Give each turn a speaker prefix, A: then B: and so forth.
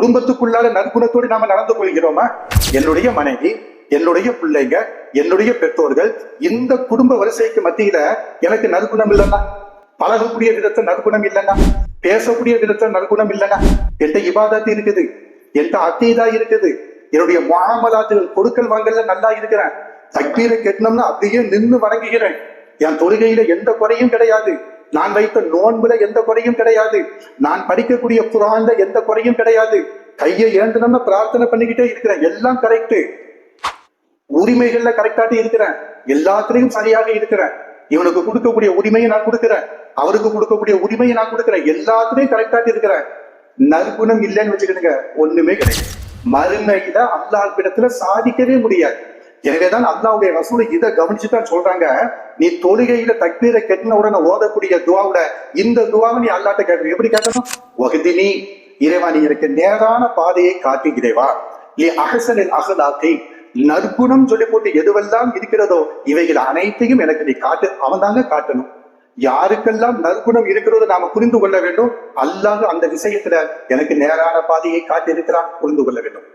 A: குடும்பத்துக்குள்ளால நற்குணத்தோடு நாம நடந்து கொள்கிறோமா? என்னுடைய மனைவி என்னுடைய பிள்ளைங்க என்னுடைய பெற்றோர்கள் இந்த குடும்ப வரிசைக்கு மத்தியில எனக்கு நற்குணம் இல்லைன்னா பழகக்கூடிய விதத்துல நற்குணம் இல்லைன்னா பேசக்கூடிய விதத்தில் நற்குணம் இல்லைன்னா எந்த இபாதத்து இருக்குது எந்த அத்தீதா இருக்குது. என்னுடைய முகாமலாத்துகள் கொடுக்கல் வாங்கல நல்லா இருக்கிறேன். தக்பீரை கெட்டணும்னா அப்படியே நின்று வணங்குகிறேன். என் தொழுகையில எந்த குறையும் கிடையாது. நான் வைத்த நோன்புல எந்த குறையும் கிடையாது. நான் படிக்கக்கூடிய குரான்ல எந்த குறையும் கிடையாது. கையை ஏந்தணும்னா பிரார்த்தனை பண்ணிக்கிட்டே இருக்கிறேன். எல்லாம் கரெக்ட் உரிமைகள்ல கரெக்டாட்டி இருக்கிறேன். எல்லாத்துலயும் சரியாக இருக்கிறேன். இவனுக்கு கொடுக்கக்கூடிய உரிமையை நான் கொடுக்கிறேன். அவருக்கு கொடுக்கக்கூடிய உரிமையை நான் கொடுக்கிறேன். எல்லாத்துலயும் கரெக்டாட்டி இருக்கிறேன். நற்குணம் இல்லைன்னு வச்சுக்கிடுங்க. ஒண்ணுமே கிடையாது. மறுமையில அல்லாஹ் இடத்துல சாதிக்கவே முடியாது. எனவேதான் அல்லாவுடைய ரசூலை இதை கவனிச்சு தான் சொல்றாங்க. நீ தொழுகையில தக்பீரை கெட்டின உடனே ஓதக்கூடிய துவாவோட இந்த துவாவை நீ அல்லாட்ட கேட்கணும். எப்படி கேட்கணும்? வகுதினி இறைவா நீ எனக்கு நேரான பாதையை காட்டு இறைவா. நீ அகசனில் அகலாக்கை நற்குணம் சொல்லி போட்டு எதுவெல்லாம் இருக்கிறதோ இவைகள் அனைத்தையும் எனக்கு நீ காட்டு அவன் தாங்க காட்டணும். யாருக்கெல்லாம் நற்குணம் இருக்கிறதோ நாம புரிந்து கொள்ள வேண்டும். அல்லாஹ் அந்த விஷயத்துல எனக்கு நேரான பாதையை காட்டி இருக்கிறான் புரிந்து கொள்ள வேண்டும்.